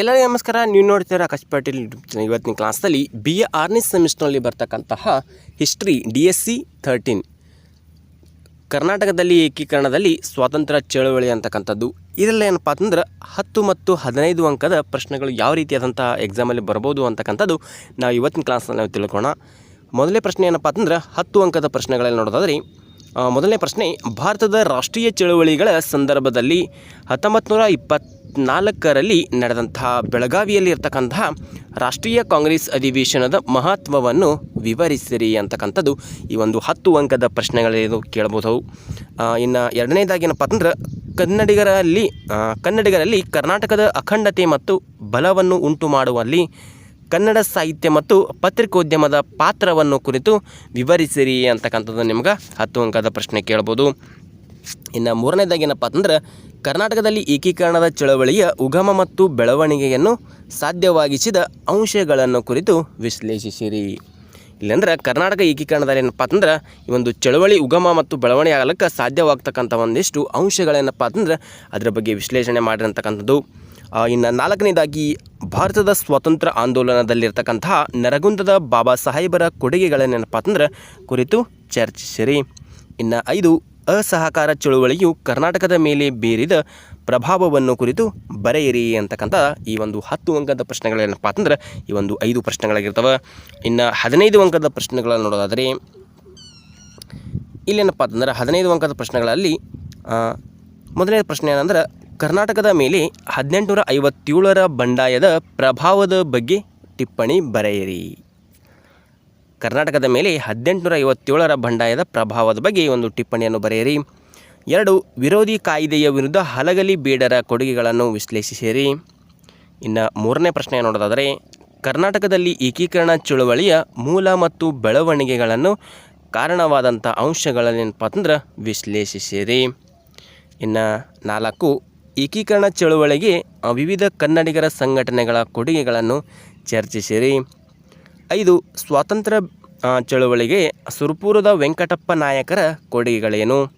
ಎಲ್ಲರಿಗೂ ನಮಸ್ಕಾರ. ನೀವು ನೋಡ್ತೀರಾ ಆಕಾಶ್ ಪಾಟೀಲ್ ಇವತ್ತಿನ ಕ್ಲಾಸಲ್ಲಿ ಬಿ ಎ ಆರನೇ ಸೆಮಿಸ್ಟರ್ನಲ್ಲಿ ಬರ್ತಕ್ಕಂತಹ history D S C thirteen ಕರ್ನಾಟಕದಲ್ಲಿ ಏಕೀಕರಣದಲ್ಲಿ ಸ್ವಾತಂತ್ರ್ಯ ಚಳವಳಿ ಅಂತಕ್ಕಂಥದ್ದು. ಇದರಲ್ಲಿ ಏನಪ್ಪ ಅಂತಂದ್ರೆ ಹತ್ತು ಮತ್ತು ಹದಿನೈದು ಅಂಕದ ಪ್ರಶ್ನೆಗಳು ಯಾವ ರೀತಿಯಾದಂಥ ಎಕ್ಸಾಮಲ್ಲಿ ಬರ್ಬೋದು ಅಂತಕ್ಕಂಥದ್ದು ನಾವು ಇವತ್ತಿನ ಕ್ಲಾಸ್ನಲ್ಲಿ ನಾವು ತಿಳ್ಕೋಣ ಮೊದಲನೇ ಪ್ರಶ್ನೆ ಏನಪ್ಪ ಅಂತಂದ್ರೆ ಹತ್ತು ಅಂಕದ ಪ್ರಶ್ನೆಗಳಲ್ಲಿ ನೋಡೋದಾದ್ರೆ ಮೊದಲನೇ ಪ್ರಶ್ನೆ, ಭಾರತದ ರಾಷ್ಟ್ರೀಯ ಚಳುವಳಿಗಳ ಸಂದರ್ಭದಲ್ಲಿ ಹತ್ತೊಂಬತ್ತು ನೂರ ಇಪ್ಪತ್ನಾಲ್ಕರಲ್ಲಿ ನಡೆದಂತಹ ಬೆಳಗಾವಿಯಲ್ಲಿ ಇರ್ತಕ್ಕಂತಹ ರಾಷ್ಟ್ರೀಯ ಕಾಂಗ್ರೆಸ್ ಅಧಿವೇಶನದ ಮಹತ್ವವನ್ನು ವಿವರಿಸಿರಿ ಅಂತಕ್ಕಂಥದ್ದು ಈ ಒಂದು ಹತ್ತು ಅಂಕದ ಪ್ರಶ್ನೆಗಳೇನು ಕೇಳ್ಬೋದು. ಇನ್ನು ಎರಡನೇದಾಗಿ ಏನಪ್ಪ ಅಂದ್ರೆ ಕನ್ನಡಿಗರಲ್ಲಿ ಕನ್ನಡಿಗರಲ್ಲಿ ಕರ್ನಾಟಕದ ಅಖಂಡತೆ ಮತ್ತು ಬಲವನ್ನು ಉಂಟು ಮಾಡುವಲ್ಲಿ ಕನ್ನಡ ಸಾಹಿತ್ಯ ಮತ್ತು ಪತ್ರಿಕೋದ್ಯಮದ ಪಾತ್ರವನ್ನು ಕುರಿತು ವಿವರಿಸಿರಿ ಅಂತಕ್ಕಂಥದ್ದು ನಿಮ್ಗೆ ಹತ್ತು ಅಂಕದ ಪ್ರಶ್ನೆ ಕೇಳ್ಬೋದು. ಇನ್ನು ಮೂರನೇದಾಗಿ ಏನಪ್ಪ ಅಂತಂದ್ರೆ, ಕರ್ನಾಟಕದಲ್ಲಿ ಏಕೀಕರಣದ ಚಳವಳಿಯ ಉಗಮ ಮತ್ತು ಬೆಳವಣಿಗೆಯನ್ನು ಸಾಧ್ಯವಾಗಿಸಿದ ಅಂಶಗಳನ್ನು ಕುರಿತು ವಿಶ್ಲೇಷಿಸಿರಿ. ಇಲ್ಲಂದ್ರೆ, ಕರ್ನಾಟಕ ಏಕೀಕರಣದಲ್ಲಿ ಏನಪ್ಪ ಅಂತಂದ್ರೆ, ಈ ಒಂದು ಚಳವಳಿ ಉಗಮ ಮತ್ತು ಬೆಳವಣಿಗೆ ಆಗಲಿಕ್ಕೆ ಸಾಧ್ಯವಾಗ್ತಕ್ಕಂಥ ಒಂದಿಷ್ಟು ಅಂಶಗಳೇನಪ್ಪ ಅಂತಂದ್ರೆ, ಅದರ ಬಗ್ಗೆ ವಿಶ್ಲೇಷಣೆ ಮಾಡಿರತಕ್ಕಂಥದ್ದು. ಇನ್ನು ನಾಲ್ಕನೇದಾಗಿ, ಭಾರತದ ಸ್ವಾತಂತ್ರ್ಯ ಆಂದೋಲನದಲ್ಲಿರ್ತಕ್ಕಂತಹ ನರಗುಂದದ ಬಾಬಾ ಸಾಹೇಬರ ಕೊಡುಗೆಗಳನ್ನೇನಪ್ಪ ಅಂತಂದ್ರೆ, ಕುರಿತು ಚರ್ಚಿಸಿರಿ. ಇನ್ನು ಐದು ಅಸಹಕಾರ ಚಳುವಳಿಯು ಕರ್ನಾಟಕದ ಮೇಲೆ ಬೀರಿದ ಪ್ರಭಾವವನ್ನು ಕುರಿತು ಬರೆಯಿರಿ ಅಂತಕ್ಕಂಥ ಈ ಒಂದು ಹತ್ತು ಅಂಕದ ಪ್ರಶ್ನೆಗಳೇನಪ್ಪ ಅಂತಂದ್ರೆ ಈ ಒಂದು ಐದು ಪ್ರಶ್ನೆಗಳಾಗಿರ್ತವೆ. ಇನ್ನು ಹದಿನೈದು ಅಂಕದ ಪ್ರಶ್ನೆಗಳನ್ನು ನೋಡೋದಾದರೆ, ಇಲ್ಲೇನಪ್ಪ ಅಂತಂದ್ರೆ ಹದಿನೈದು ಅಂಕದ ಪ್ರಶ್ನೆಗಳಲ್ಲಿ ಮೊದಲನೇ ಪ್ರಶ್ನೆ ಏನಂದ್ರೆ ಕರ್ನಾಟಕದ ಮೇಲೆ ಹದಿನೆಂಟುನೂರ ಐವತ್ತೇಳರ ಬಂಡಾಯದ ಪ್ರಭಾವದ ಬಗ್ಗೆ ಟಿಪ್ಪಣಿ ಬರೆಯಿರಿ. ಕರ್ನಾಟಕದ ಮೇಲೆ ಹದಿನೆಂಟುನೂರ ಐವತ್ತೇಳರ ಬಂಡಾಯದ ಪ್ರಭಾವದ ಬಗ್ಗೆ ಒಂದು ಟಿಪ್ಪಣಿಯನ್ನು ಬರೆಯಿರಿ. ಎರಡು, ವಿರೋಧಿ ಕಾಯ್ದೆಯ ವಿರುದ್ಧ ಹಲಗಲಿ ಬೇಡರ ಕೊಡುಗೆಗಳನ್ನು ವಿಶ್ಲೇಷಿಸಿರಿ. ಇನ್ನು ಮೂರನೇ ಪ್ರಶ್ನೆ ನೋಡೋದಾದರೆ, ಕರ್ನಾಟಕದಲ್ಲಿ ಏಕೀಕರಣ ಚಳುವಳಿಯ ಮೂಲ ಮತ್ತು ಬೆಳವಣಿಗೆಗಳನ್ನು ಕಾರಣವಾದಂಥ ಅಂಶಗಳನ್ನೇನಪ್ಪ ಅಂದ್ರೆ ವಿಶ್ಲೇಷಿಸಿರಿ. ಇನ್ನು ನಾಲ್ಕು, ಏಕೀಕರಣ ಚಳುವಳಿಗೆ ವಿವಿಧ ಕನ್ನಡಿಗರ ಸಂಘಟನೆಗಳ ಕೊಡುಗೆಗಳನ್ನು ಚರ್ಚಿಸಿರಿ. ಐದು ಸ್ವಾತಂತ್ರ್ಯ ಚಳುವಳಿಗೆ ಸುರಪುರದ ವೆಂಕಟಪ್ಪ ನಾಯಕರ ಕೊಡುಗೆಗಳೇನು?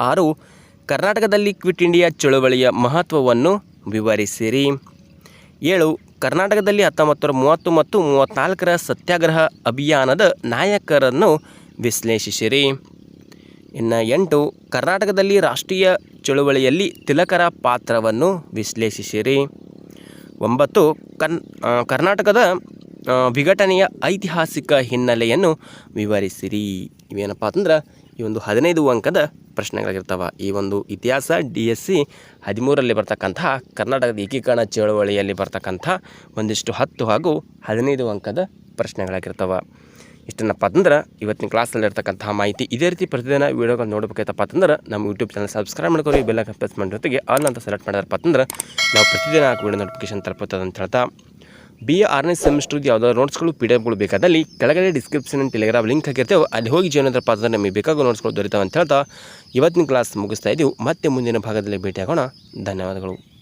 ಆರು, ಕರ್ನಾಟಕದಲ್ಲಿ ಕ್ವಿಟ್ ಇಂಡಿಯಾ ಚಳುವಳಿಯ ಮಹತ್ವವನ್ನು ವಿವರಿಸಿರಿ. ಏಳು, ಕರ್ನಾಟಕದಲ್ಲಿ ಹತ್ತೊಂಬತ್ತು ಮೂವತ್ತು ಮತ್ತು ಮೂವತ್ತ್ನಾಲ್ಕರ ಸತ್ಯಾಗ್ರಹ ಅಭಿಯಾನದ ನಾಯಕರನ್ನು ವಿಶ್ಲೇಷಿಸಿರಿ. ಇನ್ನು ಎಂಟು, ಕರ್ನಾಟಕದಲ್ಲಿ ರಾಷ್ಟ್ರೀಯ ಚಳುವಳಿಯಲ್ಲಿ ತಿಲಕರ ಪಾತ್ರವನ್ನು ವಿಶ್ಲೇಷಿಸಿರಿ. ಒಂಬತ್ತು, ಕನ್ ಕರ್ನಾಟಕದ ವಿಘಟನೆಯ ಐತಿಹಾಸಿಕ ಹಿನ್ನೆಲೆಯನ್ನು ವಿವರಿಸಿರಿ. ಇವೇನಪ್ಪ ಅಂತಂದ್ರೆ, ಈ ಒಂದು ಹದಿನೈದು ಅಂಕದ ಪ್ರಶ್ನೆಗಳಾಗಿರ್ತವೆ ಈ ಒಂದು ಇತಿಹಾಸ ಡಿ ಎಸ್ ಸಿ ಹದಿಮೂರರಲ್ಲಿ ಬರ್ತಕ್ಕಂತಹ, ಕರ್ನಾಟಕದ ಏಕೀಕರಣ ಚಳವಳಿಯಲ್ಲಿ ಬರ್ತಕ್ಕಂಥ ಒಂದಿಷ್ಟು ಹತ್ತು ಹಾಗೂ ಹದಿನೈದು ಅಂಕದ ಪ್ರಶ್ನೆಗಳಾಗಿರ್ತವೆ. ಇಷ್ಟನ್ನಪ್ಪ ಅಂತಂದ್ರೆ, ಇವತ್ತಿನ ಕ್ಲಾಸಲ್ಲಿ ಇರ್ತಕ್ಕಂತಹ ಮಾಹಿತಿ ಇದೇ ರೀತಿ ಪ್ರತಿದಿನ ವೀಡಿಯೋಗಳು ನೋಡಬೇಕಾಯ್ತಪ್ಪ ಅಂದ್ರೆ ನಮ್ಮ ಯೂಟ್ಯೂಬ್ ಚಾನಲ್ ಸಬ್ಸ್ಕ್ರೈಬ್ ಮಾಡ್ಕೋರಿ ಬೆಲ್ಲ ಪ್ರೆಸ್ ಮಾಡೋ ಜೊತೆಗೆ ಆಲ್ ಅಂತ ಸೆಲೆಕ್ಟ್ ಮಾಡಿದಾರಪ್ಪ ಅಂದ್ರೆ ನಾವು ಪ್ರತಿದಿನ ಹಾಕಿ ವಿಡಿಯೋ ನೋಟಿಫಿಕೇಶನ್ ತಲುಪುತ್ತದೆ ಅಂತ ಹೇಳ್ತಾ. ಬಿ ಎ ಆರನೇ ಸೆಮಿಸ್ಟರ್ದು ಯಾವುದಾದ್ರು ನೋಟ್ಸ್ಗಳು, ಪಿ ಡಿ ಎಫ್ಗಳು ಬೇಕಾದಲ್ಲಿ ಕೆಳಗಡೆ ಡಿಸ್ಕ್ರಿಪ್ಷನ್ ಟೆಲಿಗ್ರಾಮ್ ಲಿಂಕ್ ಹಾಕಿರ್ತೇವೆ, ಅಲ್ಲಿ ಹೋಗಿ ಜೀವನದ ಪಾತ್ರ ನಮಗೆ ಬೇಕಾಗುವ ನೋಟ್ಸ್ಗಳು ದೊರೀತಾವೆ ಅಂತ ಹೇಳ್ತಾ ಇವತ್ತಿನ ಕ್ಲಾಸ್ ಮುಗಿಸ್ತಾ ಇದ್ದೀವಿ ಮತ್ತೆ ಮುಂದಿನ ಭಾಗದಲ್ಲಿ ಭೇಟಿಯಾಗೋಣ. ಧನ್ಯವಾದಗಳು.